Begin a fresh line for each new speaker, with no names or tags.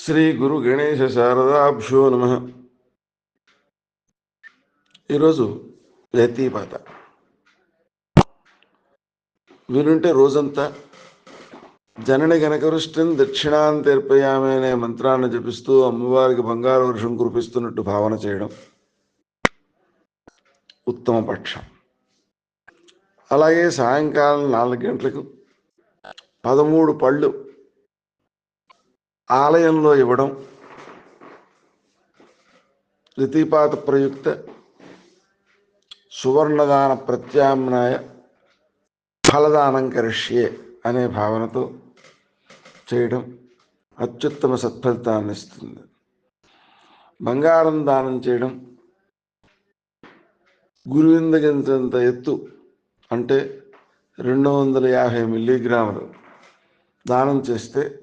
శ్రీ గురు గణేశ శారదాభ్యో నమ. ఈరోజు వ్యతీపాత వినుంటే రోజంతా జనని గనకవృష్టిని దక్షిణాంతర్పయామి అనే మంత్రాన్ని జపిస్తూ అమ్మవారికి బంగారు వర్షం కురిపిస్తున్నట్టు భావన చేయడం ఉత్తమ పక్షం. అలాగే సాయంకాలం నాలుగు గంటలకు పదమూడు పళ్ళు ఆలయంలో ఇవ్వడం రితిపాత ప్రయుక్త సువర్ణదాన ప్రత్యామ్నాయ ఫలదానం కరిష్యే అనే భావనతో చేయడం అత్యుత్తమ సత్ఫలితాన్ని ఇస్తుంది. బంగారం దానం చేయడం గురువిందగించంత ఎత్తు అంటే రెండు వందల యాభై మిల్లీగ్రాములు దానం చేస్తే